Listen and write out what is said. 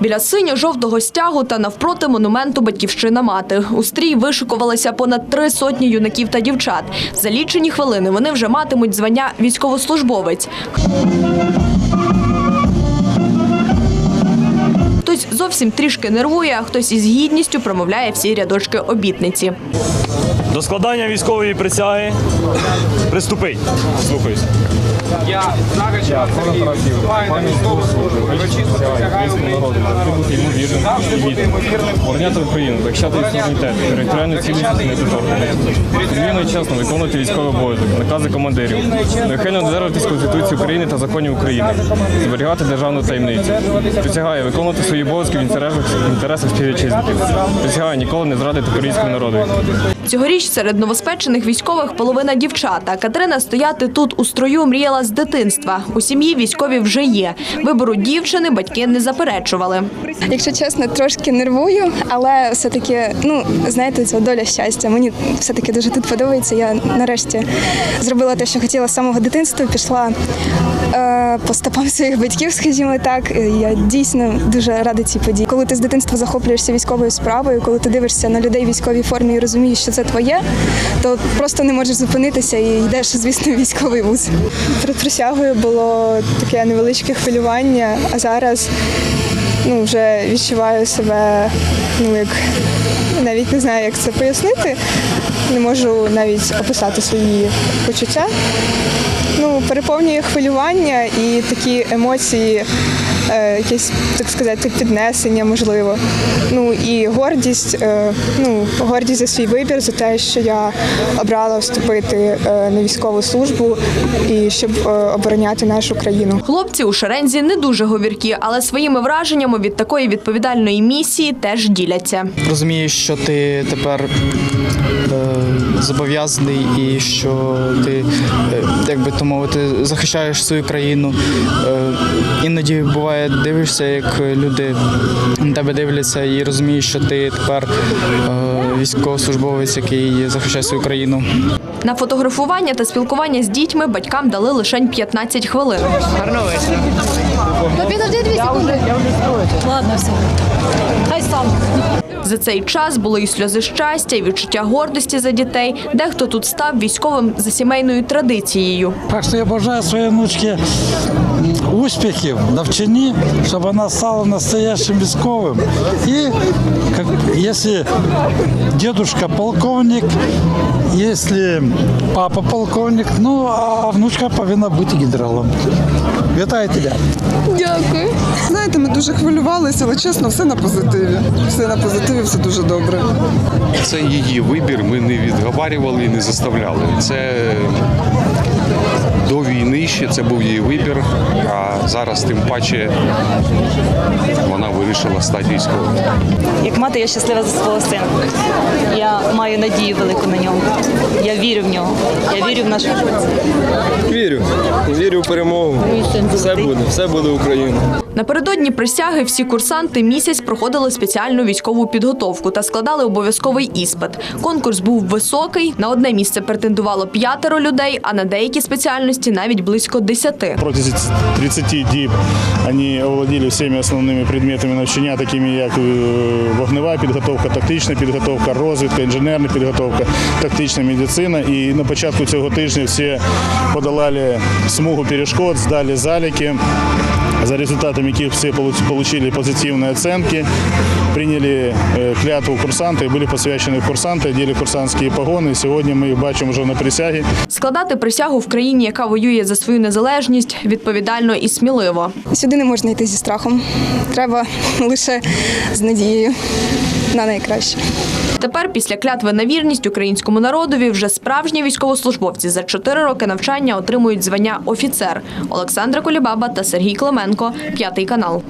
Біля синьо-жовтого стягу та навпроти монументу Батьківщина мати. У стрій вишикувалися понад три сотні юнаків та дівчат. За лічені хвилини вони вже матимуть звання військовослужбовець. Хтось зовсім трішки нервує, а хтось із гідністю промовляє всі рядочки обітниці. До складання військової присяги приступить. Слухаюсь. Я Нагача Сергій вступаю на військову службу. Урочисто присягаю українському народу. Завжди бути ймовірним. Обороняти Україну, захищати суверенітет, територіальну цілісність і. Вільно і чесно виконувати військовий обов'язок, накази командирів, неухильно додержуватись Конституції України та законів України, зберігати державну таємницю. Присягаю виконувати свої обов'язки в інтересах, в інтересах співвітчизників. Присягаю ніколи не зрадити українському народу. Цьогоріч серед новоспечених військових половина дівчата. Катерина стояти тут у строю мріяла з дитинства. У сім'ї військові вже є. Вибору дівчини батьки не заперечували. Якщо чесно, трошки нервую, але все-таки, ну знаєте, це доля щастя. Мені все-таки дуже тут подобається. Я нарешті зробила те, що хотіла з самого дитинства. Пішла е, по стопам своїх батьків, скажімо так. Я дійсно дуже рада цій події. Коли ти з дитинства захоплюєшся військовою справою, коли ти дивишся на людей в військовій формі і розумієш, що це твоє, то просто не можеш зупинитися і йдеш, звісно, військовий вуз. Перед присягою було таке невеличке хвилювання, а зараз ну, вже відчуваю себе, ну як навіть не знаю, як це пояснити. Не можу навіть описати свої почуття. Ну, переповнює хвилювання і такі емоції, якесь, так сказати, піднесення, можливо. Ну і гордість, е, ну, гордість за свій вибір, за те, що я обрала вступити е, на військову службу і щоб е, обороняти нашу країну. Хлопці у шерензі не дуже говіркі, але своїми враженнями від такої відповідальної місії теж діляться. розумієш, що ти тепер е, зобов'язаний і що ти, е, як би то мовити, захищаєш свою країну. Е, іноді буває, дивишся, як люди на тебе дивляться і розумієш, що ти тепер е, військовослужбовець, який захищає свою країну. На фотографування та спілкування з дітьми батькам дали лише 15 хвилин. Підожди дві секунди. Ладно, все. Хай сам. За цей час були і сльози щастя, і відчуття гордості за дітей. Дехто тут став військовим за сімейною традицією. Так що я бажаю своїй внучці успіхів, навчанні, щоб вона стала настоящим військовим. І як, якщо дедушка полковник, якщо папа полковник, ну а внучка повинна бути генералом. Вітаю тебе. Дякую. Знаєте, ми дуже хвилювалися, але чесно, все на позитиві. Все на позитиві, все дуже добре. Це її вибір. Ми не відговарювали і не заставляли. Це до війни ще це був її вибір, а зараз тим паче вона вирішила стати військовою. Як мати, я щаслива за свого сина. Я маю надію велику на нього. Я вірю в нього. Я вірю в нашу Вірю, вірю в перемогу. Все буде, все буде Україна. Напередодні присяги всі курсанти місяць проходили спеціальну військову підготовку та складали обов'язковий іспит. Конкурс був високий. На одне місце претендувало п'ятеро людей, а на деякі спеціальності навіть близько десяти. Протягом 30 діб вони оволоділи всіми основними предметами навчання, такими як е, вогнева підготовка, тактична підготовка, розвідка, інженерна підготовка, тактична медицина. І на початку цього тижня всі подолали смугу перешкод, здали заліки. За результатами яких всі отримали позитивні оцінки, прийняли е, клятву курсанти і були посвячені курсанти, діли курсантські погони. Сьогодні ми їх бачимо вже на присягі. Складати присягу в країні, яка воює за свою незалежність, відповідально і сміливо. Сюди не можна йти зі страхом. Треба лише з надією на найкраще. Тепер, після клятви на вірність українському народові, вже справжні військовослужбовці за чотири роки навчання отримують звання офіцер. Олександра Колібаба та Сергій Клименко, п'ятий канал.